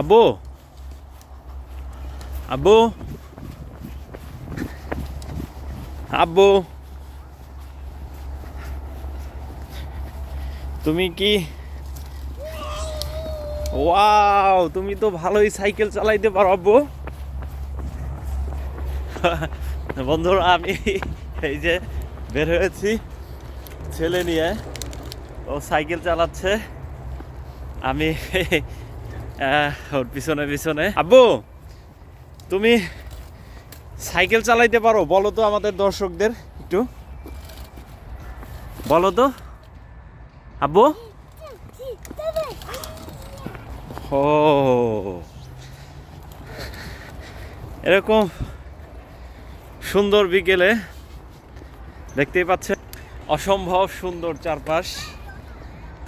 আব্বু? আব্বু? আব্বু? তুমি কি? ওয়াও, তুমি তো ভালোই সাইকেল চালাইতে পারো আব্বু। বন্ধুরা, আমি এই যে বের হয়েছি ছেলে নিয়ে। ও সাইকেল চালাচ্ছে। আমি ওর পিছনে পিছনে। আব্বু তুমি সাইকেল চালাইতে পারো বলো তো আমাদের দর্শকদের একটু। বলো তো। আব্বু। ও এরকম সুন্দর বিকেলে দেখতেই পাচ্ছেন অসম্ভব সুন্দর চারপাশ।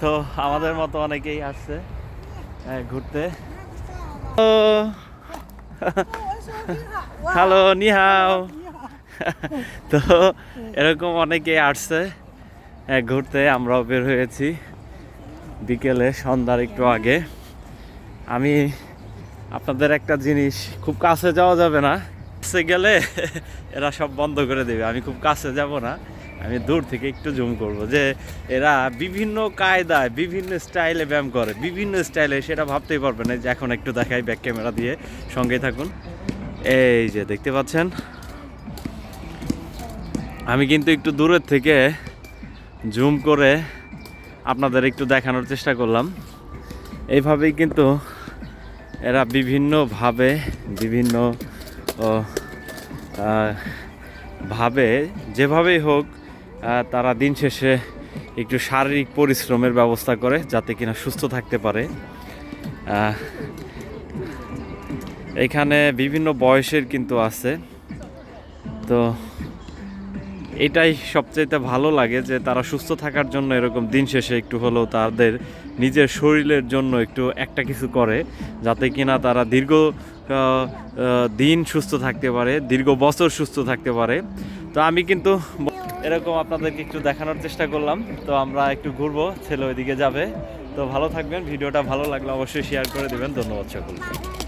তো আমাদের মতো অনেকেই হ্যাঁ, ঘুরতে। হ্যালো নিহাও। তো এরকম অনেকেই আসছে হ্যাঁ, ঘুরতে আমরাও বের হয়েছি বিকেলে সন্ধ্যার একটু আগে। আমি আপনাদের একটা জিনিস খুব কাছে যাওয়া যাবে না। কাছে গেলে এরা সব বন্ধ করে দেবে আমি খুব কাছে যাব না। আমি দূর থেকে একটু জুম করব যে এরা বিভিন্ন কায়দায়, বিভিন্ন স্টাইলে ব্যায়াম করে, বিভিন্ন স্টাইলে সেটা ভাবতেই পারবেন এই যে এখন একটু দেখাই ব্যাক ক্যামেরা দিয়ে সঙ্গে থাকুন। এই যে দেখতে পাচ্ছেন? আমি কিন্তু একটু দূরের থেকে জুম করে আপনাদের একটু দেখানোর চেষ্টা করলাম। এইভাবেই কিন্তু এরা বিভিন্নভাবে, বিভিন্ন ভাবে, যেভাবেই হোক তারা দিন শেষে একটু শারীরিক পরিশ্রমের ব্যবস্থা করে যাতে কিনা সুস্থ থাকতে পারে। এখানে বিভিন্ন বয়সের কিন্তু আছে। তো এটাই সবচেয়ে ভালো লাগে যে তারা সুস্থ থাকার জন্য এরকম দিন শেষে একটু হলেও তাদের নিজের শরীরের জন্য একটু একটা কিছু করে, যাতে কিনা তারা দীর্ঘ দিন সুস্থ থাকতে পারে, দীর্ঘ বছর সুস্থ থাকতে পারে। তো আমি কিন্তু এরকম আপনাদেরকে একটু দেখানোর চেষ্টা করলাম। তো আমরা একটু ঘুরবো, ছেলে ওইদিকে যাবে। তো ভালো থাকবেন, ভিডিওটা ভালো লাগলে অবশ্যই শেয়ার করে দেবেন। ধন্যবাদ সকলকে।